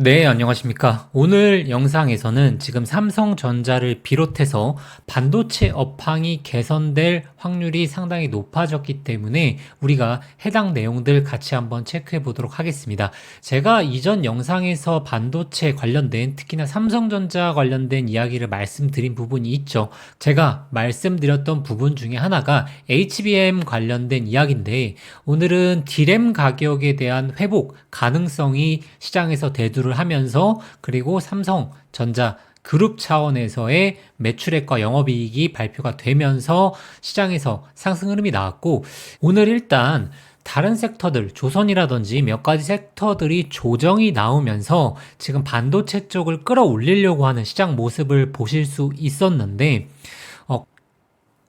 네, 안녕하십니까. 오늘 영상에서는 지금 삼성전자를 비롯해서 반도체 업황이 개선될 확률이 상당히 높아졌기 때문에 우리가 해당 내용들 같이 한번 체크해 보도록 하겠습니다. 제가 이전 영상에서 반도체 관련된 특히나 삼성전자 관련된 이야기를 말씀드린 부분이 있죠. 제가 말씀드렸던 부분 중에 하나가 HBM 관련된 이야기인데 오늘은 D램 가격에 대한 회복 가능성이 시장에서 대두 를 하면서 그리고 삼성전자 그룹 차원에서의 매출액과 영업이익이 발표가 되면서 시장에서 상승 흐름이 나왔고 오늘 일단 다른 섹터들, 조선이라든지 몇 가지 섹터들이 조정이 나오면서 지금 반도체 쪽을 끌어올리려고 하는 시장 모습을 보실 수 있었는데, 어,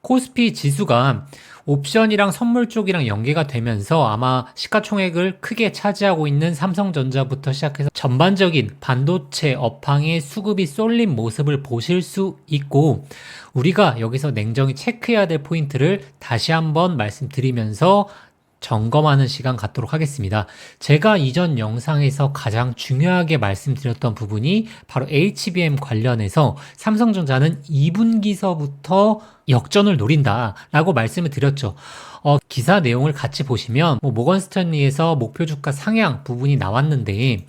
코스피 지수가 옵션이랑 선물 쪽이랑 연계가 되면서 아마 시가총액을 크게 차지하고 있는 삼성전자부터 시작해서 전반적인 반도체 업황의 수급이 쏠린 모습을 보실 수 있고 우리가 여기서 냉정히 체크해야 될 포인트를 다시 한번 말씀드리면서 점검하는 시간 갖도록 하겠습니다. 제가 이전 영상에서 가장 중요하게 말씀드렸던 부분이 바로 HBM 관련해서 삼성전자는 2분기서부터 역전을 노린다라고 말씀을 드렸죠. 어, 기사 내용을 같이 보시면 뭐 모건 스탠리에서 목표 주가 상향 부분이 나왔는데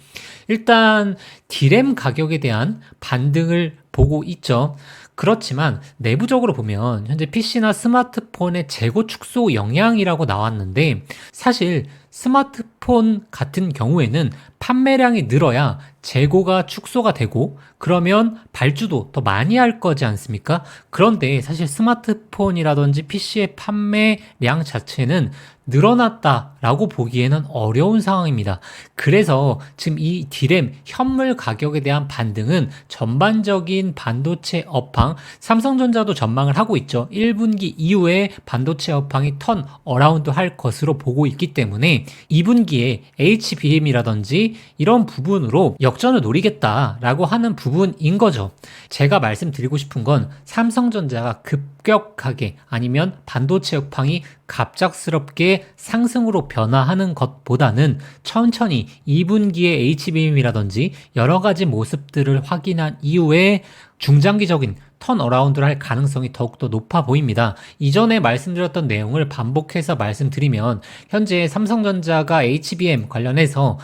일단 디램 가격에 대한 반등을 보고 있죠. 그렇지만 내부적으로 보면 현재 PC나 스마트폰의 재고 축소 영향이라고 나왔는데 사실 스마트폰 같은 경우에는 판매량이 늘어야 재고가 축소가 되고 그러면 발주도 더 많이 할 거지 않습니까? 그런데 사실 스마트폰이라든지 PC의 판매량 자체는 늘어났다라고 보기에는 어려운 상황입니다. 그래서 지금 이 디램 현물 가격에 대한 반등은 전반적인 반도체 업황, 삼성전자도 전망을 하고 있죠. 1분기 이후에 반도체 업황이 턴 어라운드 할 것으로 보고 있기 때문에 2분기에 HBM이라든지 이런 부분으로 역전을 노리겠다라고 하는 부분인 거죠. 제가 말씀드리고 싶은 건 삼성전자가 급격하게 아니면 반도체 업황이 갑작스럽게 상승으로 변화하는 것보다는 천천히 2분기에 HBM이라든지 여러 가지 모습들을 확인한 이후에 중장기적인 턴어라운드를 할 가능성이 더욱더 높아 보입니다. 이전에 말씀드렸던 내용을 반복해서 말씀드리면 현재 삼성전자가 HBM 관련해서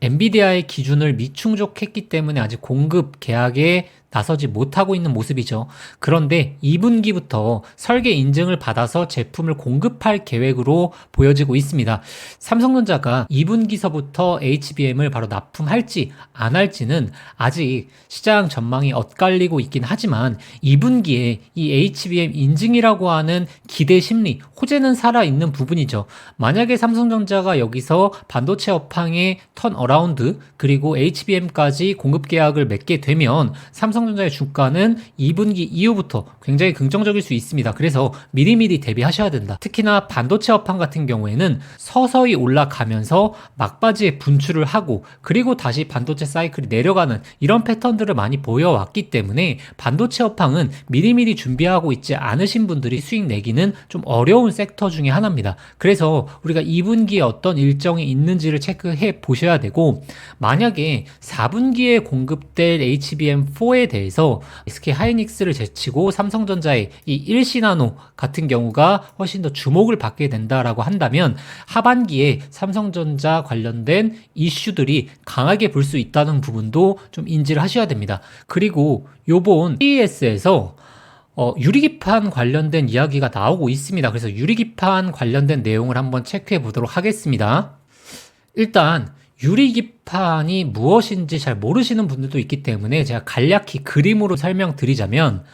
엔비디아의 기준을 미충족했기 때문에 아직 공급 계약에 나서지 못하고 있는 모습이죠. 그런데 2분기부터 설계 인증을 받아서 제품을 공급할 계획으로 보여지고 있습니다. 삼성전자가 2분기서부터 HBM을 바로 납품할지 안 할지는 아직 시장 전망이 엇갈리고 있긴 하지만 2분기에 이 HBM 인증이라고 하는 기대 심리, 호재는 살아있는 부분이죠. 만약에 삼성전자가 여기서 반도체 업황의 턴 어라운드 그리고 HBM까지 공급 계약을 맺게 되면 삼성 삼성전자의 주가는 2분기 이후부터 굉장히 긍정적일 수 있습니다. 그래서 미리미리 대비하셔야 된다. 특히나 반도체 업황 같은 경우에는 서서히 올라가면서 막바지에 분출을 하고 그리고 다시 반도체 사이클이 내려가는 이런 패턴들을 많이 보여왔기 때문에 반도체 업황은 미리미리 준비하고 있지 않으신 분들이 수익 내기는 좀 어려운 섹터 중에 하나입니다. 그래서 우리가 2분기에 어떤 일정이 있는지를 체크해 보셔야 되고 만약에 4분기에 공급될 HBM4 에 대해서 SK 하이닉스를 제치고 삼성전자의 이 1시나노 같은 경우가 훨씬 더 주목을 받게 된다라고 한다면 하반기에 삼성전자 관련된 이슈들이 강하게 볼 수 있다는 부분도 좀 인지를 하셔야 됩니다. 그리고 요번 CES에서 어, 유리기판 관련된 이야기가 나오고 있습니다. 그래서 유리기판 관련된 내용을 한번 체크해 보도록 하겠습니다. 일단 유리기판이 무엇인지 잘 모르시는 분들도 있기 때문에 제가 간략히 그림으로 설명드리자면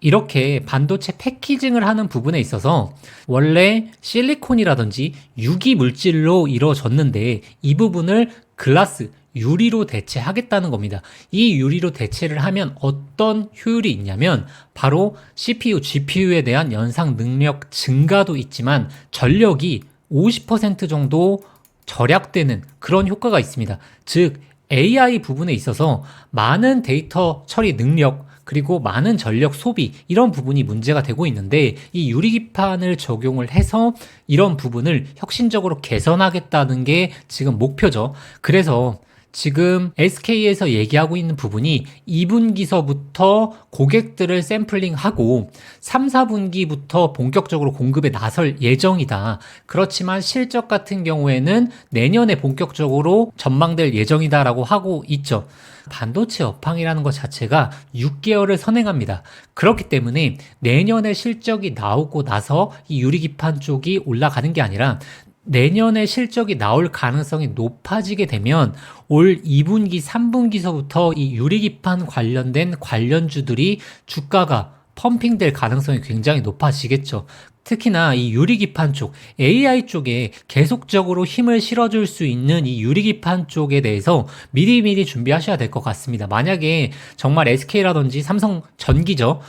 이렇게 반도체 패키징을 하는 부분에 있어서 원래 실리콘이라든지 유기 물질로 이루어졌는데 이 부분을 글라스, 유리로 대체하겠다는 겁니다. 이 유리로 대체를 하면 어떤 효율이 있냐면 바로 CPU, GPU에 대한 연상 능력 증가도 있지만 전력이 50% 정도 절약되는 그런 효과가 있습니다. 즉, AI 부분에 있어서 많은 데이터 처리 능력, 그리고 많은 전력 소비, 이런 부분이 문제가 되고 있는데, 이 유리기판을 적용을 해서 이런 부분을 혁신적으로 개선하겠다는 게 지금 목표죠. 그래서 지금 SK에서 얘기하고 있는 부분이 2분기서부터 고객들을 샘플링하고 3, 4분기부터 본격적으로 공급에 나설 예정이다. 그렇지만 실적 같은 경우에는 내년에 본격적으로 전망될 예정이다라고 하고 있죠. 반도체 업황이라는 것 자체가 6개월을 선행합니다. 그렇기 때문에 내년에 실적이 나오고 나서 이 유리기판 쪽이 올라가는 게 아니라 내년에 실적이 나올 가능성이 높아지게 되면 올 2분기, 3분기서부터 이 유리기판 관련된 관련주들이 주가가 펌핑될 가능성이 굉장히 높아지겠죠. 특히나 이 유리기판 쪽, AI 쪽에 계속적으로 힘을 실어줄 수 있는 이 유리기판 쪽에 대해서 미리미리 준비하셔야 될 것 같습니다. 만약에 정말 SK라든지 삼성 전기죠.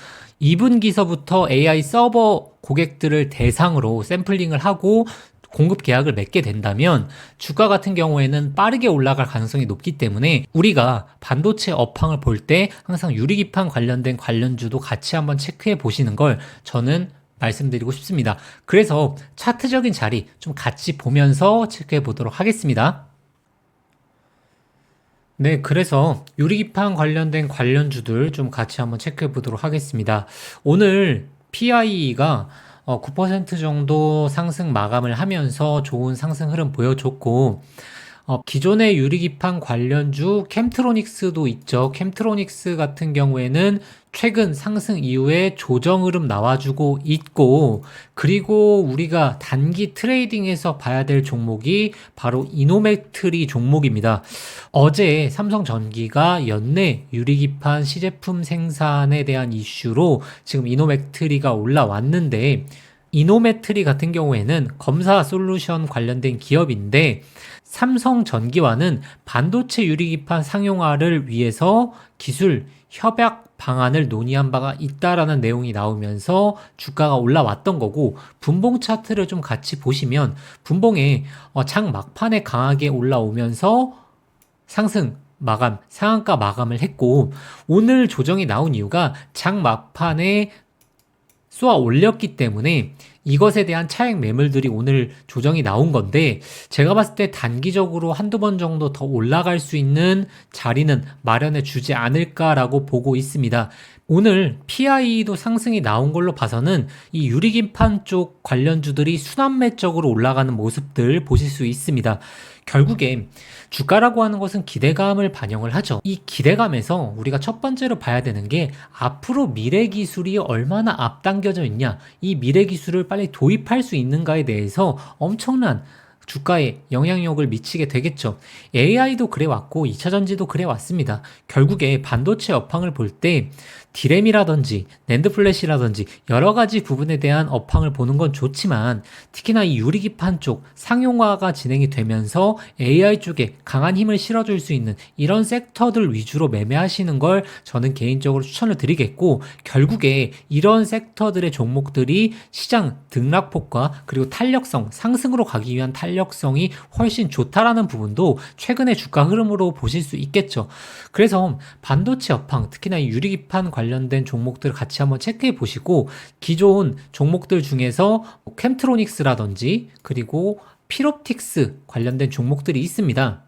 2분기서부터 AI 서버 고객들을 대상으로 샘플링을 하고 공급 계약을 맺게 된다면 주가 같은 경우에는 빠르게 올라갈 가능성이 높기 때문에 우리가 반도체 업황을 볼 때 항상 유리기판 관련된 관련주도 같이 한번 체크해 보시는 걸 저는 말씀드리고 싶습니다. 그래서 차트적인 자리 좀 같이 보면서 체크해 보도록 하겠습니다. 네, 그래서 유리기판 관련된 관련주들 좀 같이 한번 체크해 보도록 하겠습니다. 오늘 PI가 어, 9% 정도 상승 마감을 하면서 좋은 상승 흐름 보여줬고, 어, 기존의 유리기판 관련주 캠트로닉스도 있죠. 캠트로닉스 같은 경우에는 최근 상승 이후에 조정 흐름 나와주고 있고, 그리고 우리가 단기 트레이딩에서 봐야 될 종목이 바로 이노메트리 종목입니다. 어제 삼성전기가 연내 유리기판 시제품 생산에 대한 이슈로 지금 이노메트리가 올라왔는데, 이노메트리 같은 경우에는 검사 솔루션 관련된 기업인데 삼성전기와는 반도체 유리기판 상용화를 위해서 기술 협약 방안을 논의한 바가 있다라는 내용이 나오면서 주가가 올라왔던 거고 분봉 차트를 좀 같이 보시면 분봉에 어, 장 막판에 강하게 올라오면서 상승 마감, 상한가 마감을 했고 오늘 조정이 나온 이유가 장 막판에 쏘아 올렸기 때문에 이것에 대한 차익 매물들이 오늘 조정이 나온 건데 제가 봤을 때 단기적으로 한두 번 정도 더 올라갈 수 있는 자리는 마련해 주지 않을까라고 보고 있습니다. 오늘 PI도 상승이 나온 걸로 봐서는 이 유리긴판 쪽 관련주들이 순환매적으로 올라가는 모습들 보실 수 있습니다. 결국에 주가라고 하는 것은 기대감을 반영을 하죠. 이 기대감에서 우리가 첫 번째로 봐야 되는 게 앞으로 미래 기술이 얼마나 앞당겨져 있냐, 이 미래 기술을 빨리 도입할 수 있는가에 대해서 엄청난 주가에 영향력을 미치게 되겠죠. AI도 그래 왔고 2차 전지도 그래 왔습니다. 결국에 반도체 업황을 볼 때 디램이라든지 낸드 플래시라든지 여러 가지 부분에 대한 업황을 보는 건 좋지만 특히나 이 유리기판 쪽 상용화가 진행이 되면서 AI 쪽에 강한 힘을 실어줄 수 있는 이런 섹터들 위주로 매매하시는 걸 저는 개인적으로 추천을 드리겠고 결국에 이런 섹터들의 종목들이 시장 등락폭과 그리고 탄력성 상승으로 가기 위한 탄력 성이 훨씬 좋다라는 부분도 최근의 주가 흐름으로 보실 수 있겠죠. 그래서 반도체 업황 특히나 이 유리기판 관련 관련된 종목들 같이 한번 체크해 보시고 기존 종목들 중에서 캠트로닉스라든지 그리고 피롭틱스 관련된 종목들이 있습니다.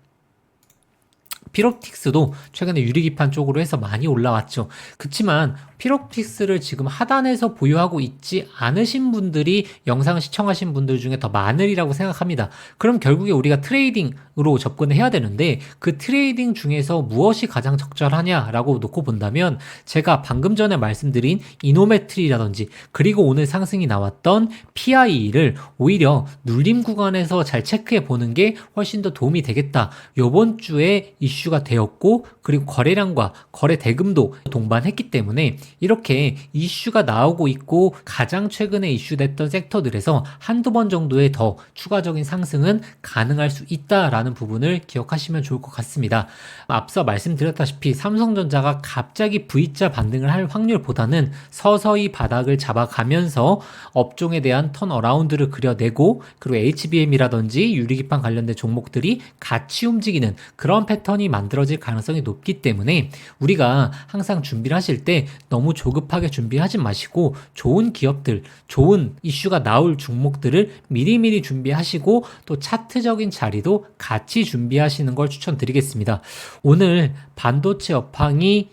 피롭틱스도 최근에 유리기판 쪽으로 해서 많이 올라왔죠. 그렇지만 피롭틱스를 지금 하단에서 보유하고 있지 않으신 분들이 영상 시청하신 분들 중에 더 많으리라고 생각합니다. 그럼 결국에 우리가 트레이딩으로 접근을 해야 되는데 그 트레이딩 중에서 무엇이 가장 적절하냐라고 놓고 본다면 제가 방금 전에 말씀드린 이노메트리라든지 그리고 오늘 상승이 나왔던 PI를 오히려 눌림 구간에서 잘 체크해 보는 게 훨씬 더 도움이 되겠다. 요번 주에 이슈가 되었고 그리고 거래량과 거래 대금도 동반했기 때문에 이렇게 이슈가 나오고 있고 가장 최근에 이슈됐던 섹터들에서 한두 번 정도의 더 추가적인 상승은 가능할 수 있다라는 부분을 기억하시면 좋을 것 같습니다. 앞서 말씀드렸다시피 삼성전자가 갑자기 V자 반등을 할 확률보다는 서서히 바닥을 잡아가면서 업종에 대한 턴 어라운드를 그려내고 그리고 HBM이라든지 유리기판 관련된 종목들이 같이 움직이는 그런 패턴이 만들어질 가능성이 높기 때문에 우리가 항상 준비를 하실 때 너무 조급하게 준비하지 마시고 좋은 기업들, 좋은 이슈가 나올 종목들을 미리미리 준비하시고 또 차트적인 자리도 같이 준비하시는 걸 추천드리겠습니다. 오늘 반도체 업황이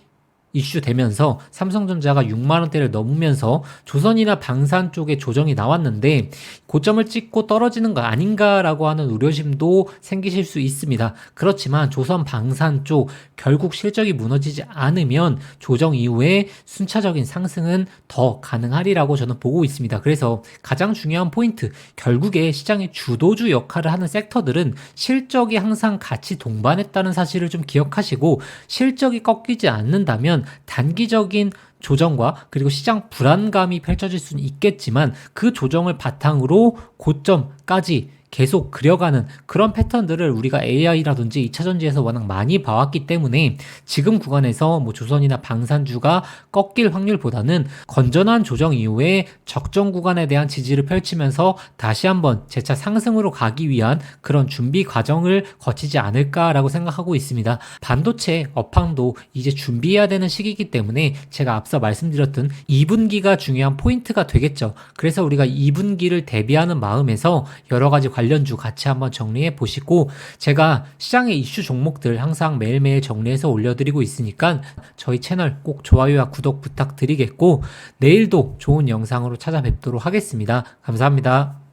이슈되면서 삼성전자가 6만 원대를 넘으면서 조선이나 방산 쪽에 조정이 나왔는데 고점을 찍고 떨어지는 거 아닌가라고 하는 우려심도 생기실 수 있습니다. 그렇지만 조선 방산 쪽 결국 실적이 무너지지 않으면 조정 이후에 순차적인 상승은 더 가능하리라고 저는 보고 있습니다. 그래서 가장 중요한 포인트 결국에 시장의 주도주 역할을 하는 섹터들은 실적이 항상 같이 동반했다는 사실을 좀 기억하시고 실적이 꺾이지 않는다면 단기적인 조정과 그리고 시장 불안감이 펼쳐질 수는 있겠지만 그 조정을 바탕으로 고점까지 계속 그려가는 그런 패턴들을 우리가 AI라든지 2차 전지에서 워낙 많이 봐왔기 때문에 지금 구간에서 뭐 조선이나 방산주가 꺾일 확률보다는 건전한 조정 이후에 적정 구간에 대한 지지를 펼치면서 다시 한번 재차 상승으로 가기 위한 그런 준비 과정을 거치지 않을까라고 생각하고 있습니다. 반도체 업황도 이제 준비해야 되는 시기이기 때문에 제가 앞서 말씀드렸던 2분기가 중요한 포인트가 되겠죠. 그래서 우리가 2분기를 대비하는 마음에서 여러 가지 관련주 같이 한번 정리해 보시고 제가 시장의 이슈 종목들 항상 매일매일 정리해서 올려드리고 있으니까 저희 채널 꼭 좋아요와 구독 부탁드리겠고 내일도 좋은 영상으로 찾아뵙도록 하겠습니다. 감사합니다.